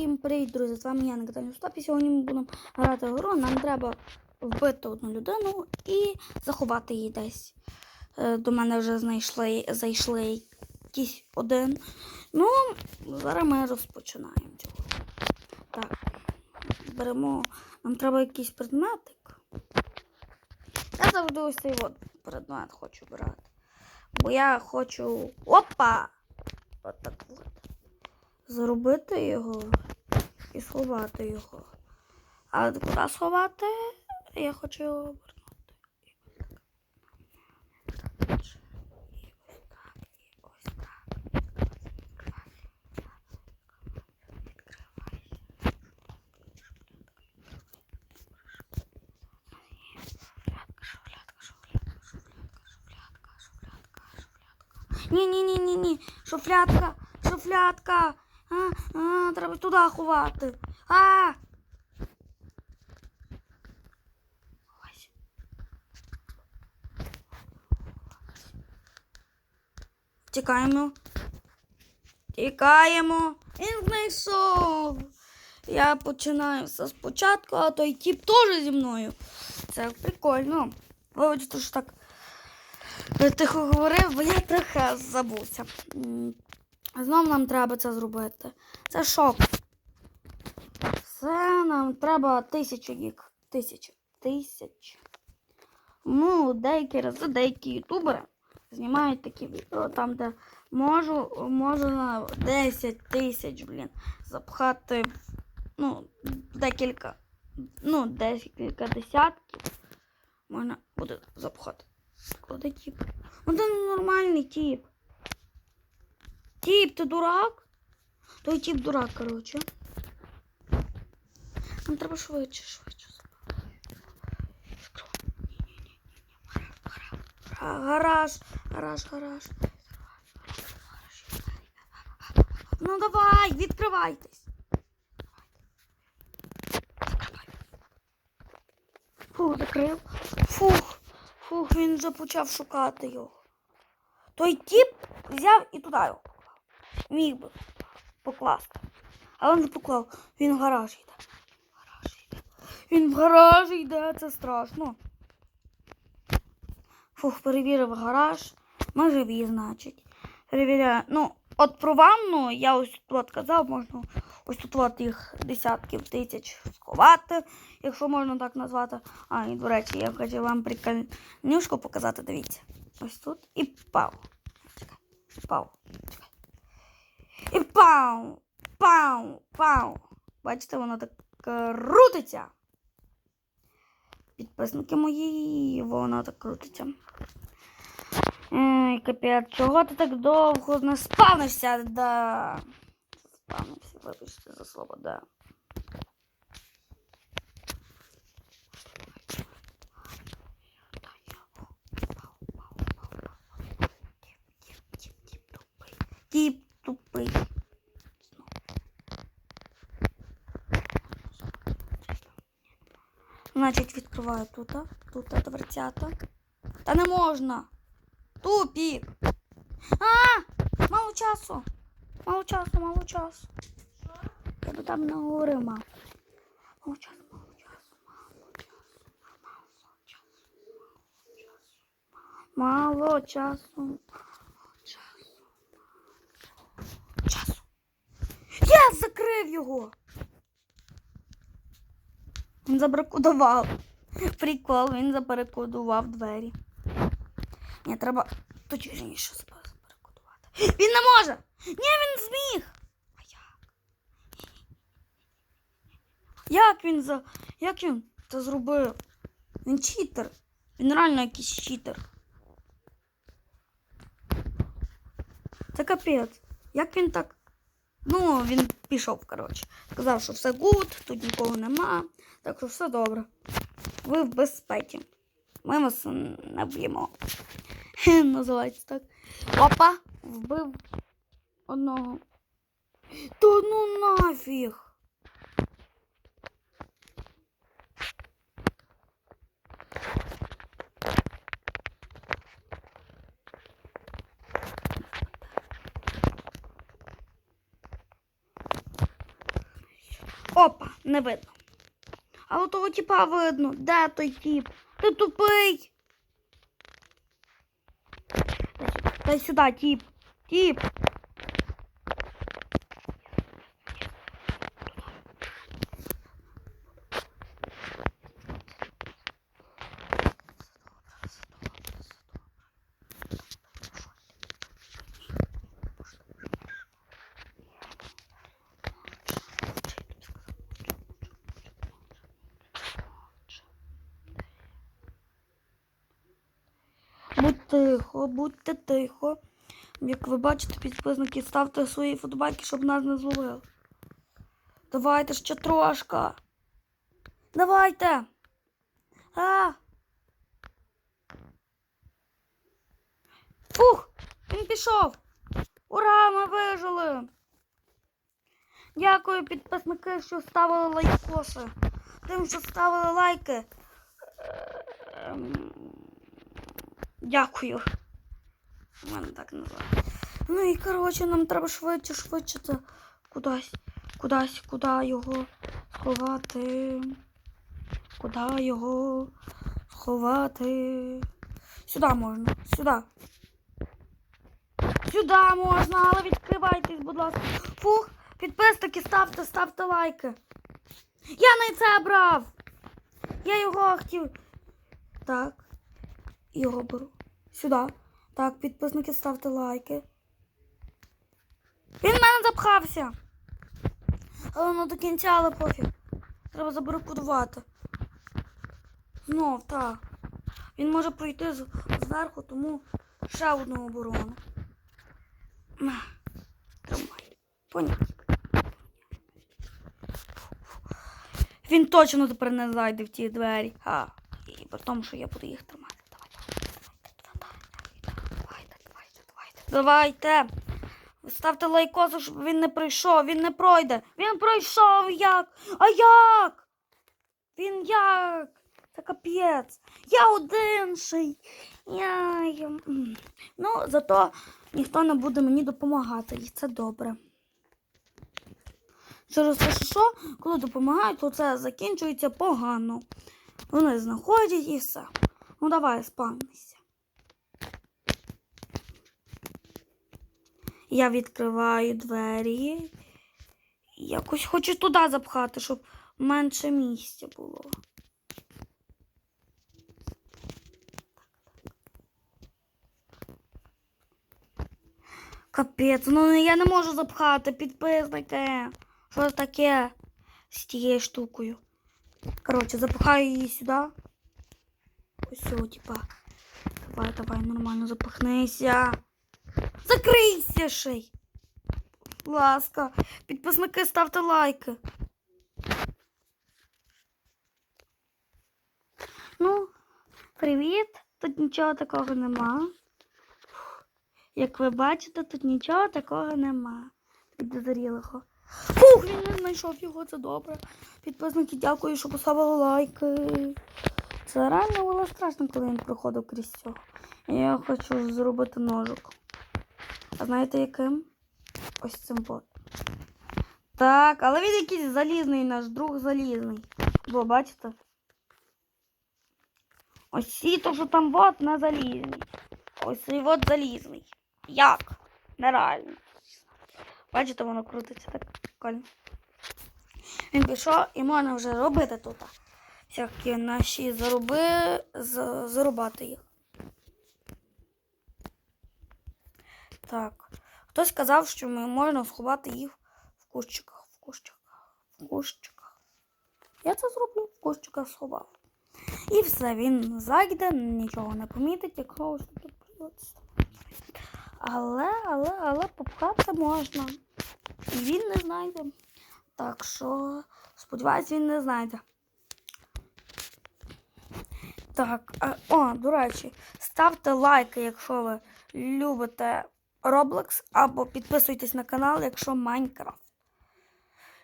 Всім привіт, друзі! З вами я Нагаталь Стоп. І сьогодні ми будемо грати в гру. Нам треба вбити одну людину і заховати її десь. Е, До мене вже знайшли, зайшли якийсь один. Ну, зараз ми розпочинаємо цього. Так, беремо. Нам треба якийсь предметик. Я завжди ось цей от предмет хочу брати. Бо я хочу. Опа! От так от зробити його і сховати його. А куди сховати? Я хочу його обернути. І ось так, і ось так. Ні, ні, ні, ні, ні. Шуфлятка, шуфлятка. А, а, треба туди ховати. А! Тікаємо. Тікаємо. Він знайшов. Я починаю все спочатку, а той тіп теж зі мною. Це прикольно. Вибачте, що так тихо говорив, бо я трохи забувся. М, Знов нам треба це зробити. Це шок. Це нам треба тисячу їх. Тисячу. Тисяч. Ну, деякі рази деякі ютубери знімають такі відео, там, де можу, можу на 10 тисяч, блін, запхати, ну, декілька, ну, декілька десятків. Можна буде запхати. Куди тіп? Ну, це нормальний тіп. Тіп, ти дурак? Той тіп дурак, коротше. Нам треба швидше, швидше. Гараж, гараж, гараж. Ну давай, відкривайтесь. Фух, закрив. Фух, фух, він вже почав шукати його. Той тіп взяв і туди його. Міг би покласти. Але не поклав. Він в гараж йде. Він в гараж йде, це страшно. Фух, перевірив гараж. Ми живі, значить. Перевіряю. Ну, от про ванну я ось тут казав, можна ось тут от їх десятків тисяч сховати, якщо можна так назвати. А, і до речі, я хочу вам прикольнюшку показати, дивіться. Ось тут і пау. Чекай. Пау. Чекай. І пау! Пау! Пау! Бачите, воно так крутиться. Підписники мої, воно так крутиться. Ой, капець, чого ти так довго не спавнишся? Да. Спавнився, вибачте за слово, да. Тіп Значить, відкриваю тут, тут дверцята. Та не можна. Тупік. А! Мало часу. Мало часу, мало часу. Я би там не говорив, мам. Мало часу, мало часу, мало часу, мало часу, мало часу. Мало часу. Часу. Я закрив його. Він забаркодував. Прикол, він забаркодував двері. Ні, треба точніше забаркодувати. Він не може! Ні, він зміг! А як? Як він за. Як він це зробив? Він читер. Він реально якийсь читер. Це капець. Як він так. Ну, він пішов, коротше. Сказав, що все гуд, тут нікого нема. Так що все добре. Ви в безпеці. Ми вас не б'ємо. Називається так. Опа, вбив одного. Та ну нафіг. Опа, не видно. А от того типа видно. Де той тип? Ти тупий. Дай сюди, тип. Тіп. Будь тихо, будьте тихо. Як ви бачите, підписники, ставте свої фотобайки, щоб нас не зловили. Давайте ще трошка. Давайте. А. Фух, він пішов. Ура, ми вижили. Дякую, підписники, що ставили лайкоси. Тим, що ставили лайки. Дякую. У мене так називається. Ну і коротше, нам треба швидше, швидше це кудись, кудись, куди його сховати. Куди його сховати? Сюди можна, сюди. Сюди можна, але відкривайтесь, будь ласка. Фух, підписники, ставте, ставте лайки. Я не це брав. Я його хотів. Так. Його беру. Сюди. Так, підписники, ставте лайки. Він в мене запхався. Але ну до кінця, але пофіг. Треба забарикудувати. Знов, так. Він може пройти зверху, тому ще одну оборону. Тримай. Поняв. Він точно тепер не зайде в ті двері. А, і при тому, що я буду їх тримати. Давайте, давайте, ставте лайкосу, щоб він не прийшов. Він не пройде. Він пройшов як? А як? Він як? Це капець. Я одинший. Я. Ну, зато ніхто не буде мені допомагати. І це добре. Через те, що, коли допомагають, то це закінчується погано. Вони знаходять і все. Ну давай, спавнися. Я відкриваю двері. Якось хочу туди запхати, щоб менше місця було. Капець, ну я не можу запхати підписники. Що таке з тією штукою? Коротше, запихаю її сюди. Ось, типа. Давай, давай, нормально запихнися. Закрийся ще й. Ласка, підписники, ставте лайки. Ну, привіт. Тут нічого такого нема. Як ви бачите, тут нічого такого нема. Підозрілого. Фух, він не знайшов його, це добре. Підписники, дякую, що поставили лайки. Це реально було страшно, коли він проходив крізь цього. Я хочу зробити ножик. А знаєте яким? Ось цим от. Так, але він якийсь залізний наш друг залізний. Бо бачите? Ось ці то, що там от на залізний. Ось цей от залізний. Як? Нереально. Бачите, воно крутиться так прикольно. Він пішов і можна вже робити тут. Всякі наші заруби, зарубати їх. Так. Хтось сказав, що ми можна сховати їх в кущиках, в кущиках, в кущиках. Я це зроблю, в кущиках сховав. І все, він зайде, нічого не помітить, якщо ось тут придеться. Але, але, але попхати можна. І він не знайде. Так що, сподіваюсь, він не знайде. Так, а, о, до речі, ставте лайки, якщо ви любите Roblox, або підписуйтесь на канал, якщо Майнкрафт.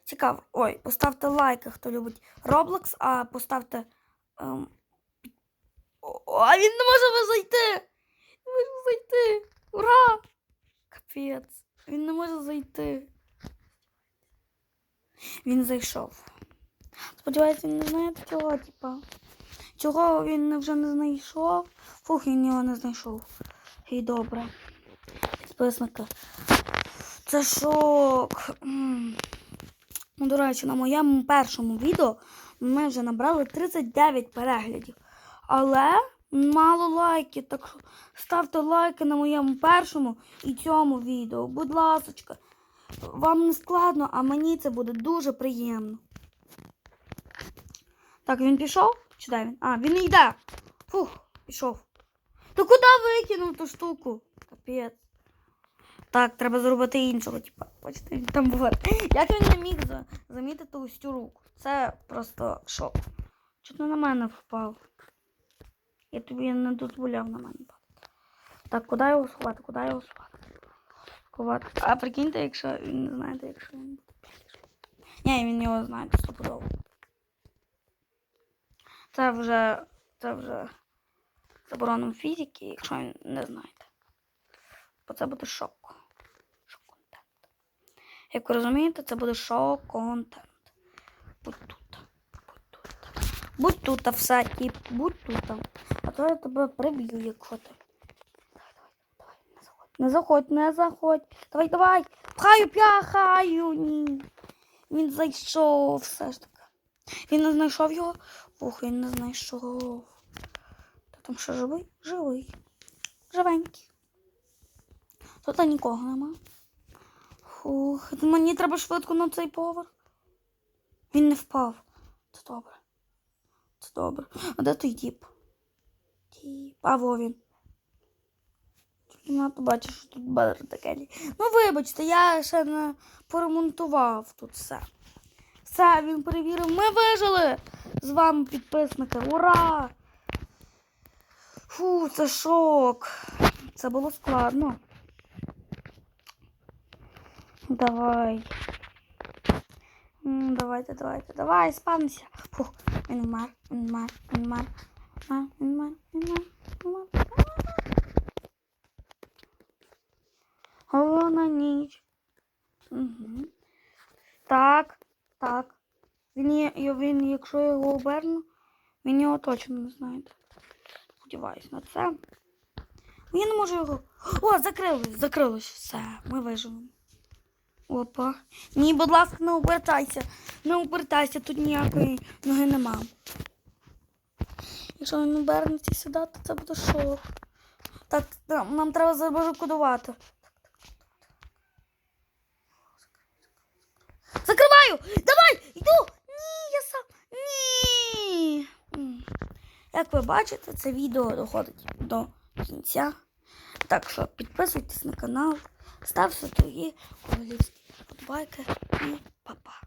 Цікаво. Ой, поставте лайки, хто любить Roblox, а поставте. Ем... О, а він не може зайти! Не може зайти! Ура! Капець! Він не може зайти. Він зайшов. Сподіваюся, він не знає цього, типа. Чого він вже не знайшов? Фух, він його не знайшов. І добре. Підписники. Це шок. Ну, до речі, на моєму першому відео ми вже набрали 39 переглядів. Але мало лайків. Так ставте лайки на моєму першому і цьому відео. Будь ласочка. Вам не складно, а мені це буде дуже приємно. Так, він пішов? Чи де він? А, він йде. Фух, пішов. Та куди викинув ту штуку? Капець. Так, треба зробити іншого, типа. Бачите, він там був. Як він не міг замітити ось цю руку? Це просто шок. Чого на мене впав? Я тобі не дозволяв на мене падати. Так, куди його сховати? Куди його сховати? Сховати. А прикиньте, якщо він не знаєте, якщо він буде. Ні, він його знає стопудово. Це вже. Це вже забороном фізики, якщо він не знаєте. Бо це буде шок. Шок-контент. Як ви розумієте, це буде шок-контент. Будь тут. Будь тут. Будь тут, тип, будь тут. А то я тебе приб'ю, якщо ти. Не заходь. Не заходь. Давай, давай. Пхаю, п'яхаю. Ні. Він зайшов все ж таки. Він не знайшов його. Ух, він не знайшов. Та там що живий? Живий. Живенький. Тут нікого нема. Фух, мені треба швидко на цей поверх. Він не впав. Це добре. Це добре. А де той діп? Діп. А во він. Ну, побачиш, що тут бадр таке. Ну, вибачте, я ще не поремонтував тут все. Все, він перевірив. Ми вижили! З вами підписники. Ура! Фу, це шок. Це було складно. Давай. Давайте, давайте, давай, спавнися. Фух, він вмер, він вмер, він вмер. Він вмер, ніч. Угу. Так, так. Він, він, якщо його оберну, він його точно не знайде. Сподіваюсь на це. Я не можу його. О, закрилось, закрилось. Все, ми виживемо. Опа. Ні, будь ласка, не обертайся. Не обертайся, тут ніякої ноги нема. Якщо він обернеться сюди, то це буде шок. Так, нам треба забажукодувати. Закриваю! Давай! Йду! Ні, я сам. Ні. Як ви бачите, це відео доходить до кінця. Так що підписуйтесь на канал, ставте свої королівські лайки і па-па.